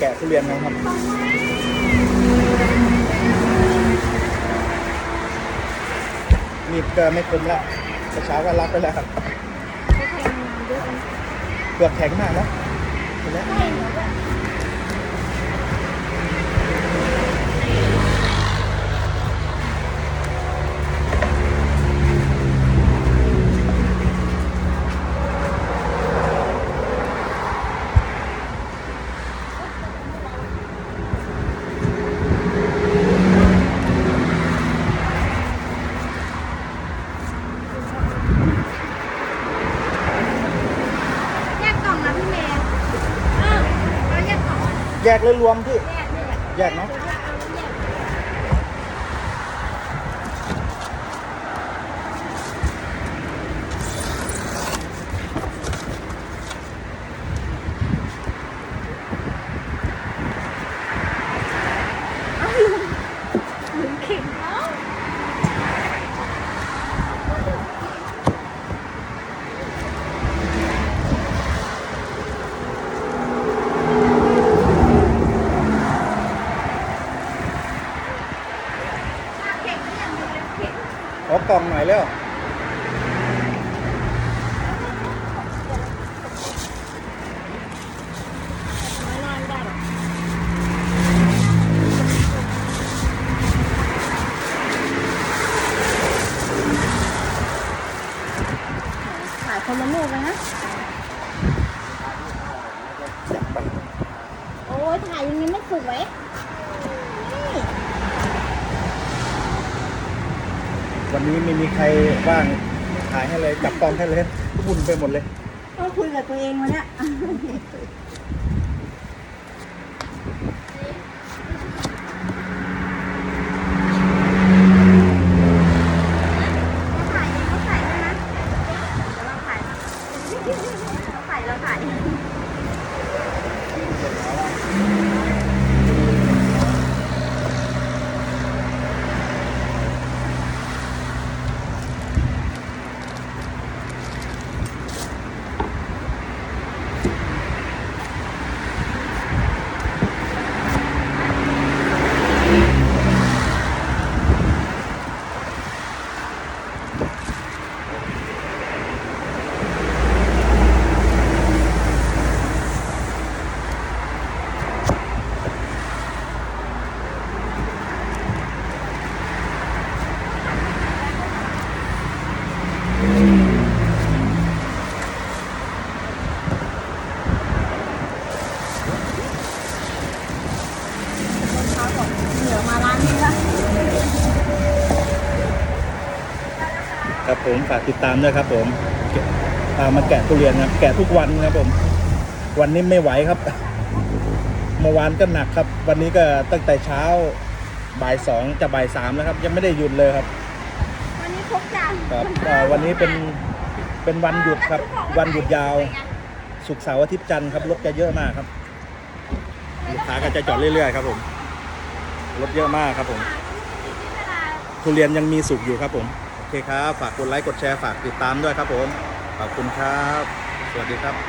แกะทุเรียนกันครับมีดก็ไม่คมแล้วกระเช้าก็รับไปแล้วครับไม่แทงเยอะเลยเปลือกแข็งมากนะเห็นไหม แยกเลยรวมพี่ แยกเนาะ ดี๋ยวเอาแยกเอาลุงลุงเข็งเนาะ เข็งก็ยังมีเลยเข็ง ขอกล่องหน่อยแล้วขายคนละลูกเลยนะ โอ้ยถ่ายยังไงไม่สวยนี่ วันนี้ไม่มีใครว่างถ่ายให้เลยจับกล้องให้เลยวุ่นไปหมดเลยต้องคุยกับตัวเองวันเนี้ยเองเขาถ่ายด้วยนะเดี๋ยวเราถ่ายเขาถ่ายเราถ่าย ตอนเช้าบอกเหนือมาร้านนี้ละ ครับผมฝากติดตามด้วยครับ ผมพามาแกะทุเรียนครับแกะทุกวันครับผม วันนี้ไม่ไหวครับเมื่อวานก็หนักครับ วันนี้ก็ตั้งแต่เช้าบ่ายสองจะบ่ายสามแล้วครับ ยังไม่ได้หยุดเลยครับ วันนี้พกจานครับอ่าวันนี้เป็นเป็นวันหยุดครับ วันหยุดยาวศุกร์เสาร์อาทิตย์จันทร์ครับรถจะเยอะมากครับลูกค้าก็จะจอดเรื่อยๆครับผมรถเยอะมากครับผม ทุเรียนยังมีสุกอยู่ครับผมโอ เคครับ ฝากกดไลค์ กดแชร์ ฝากติดตามด้วยครับผม ขอบคุณครับ สวัสดีครับ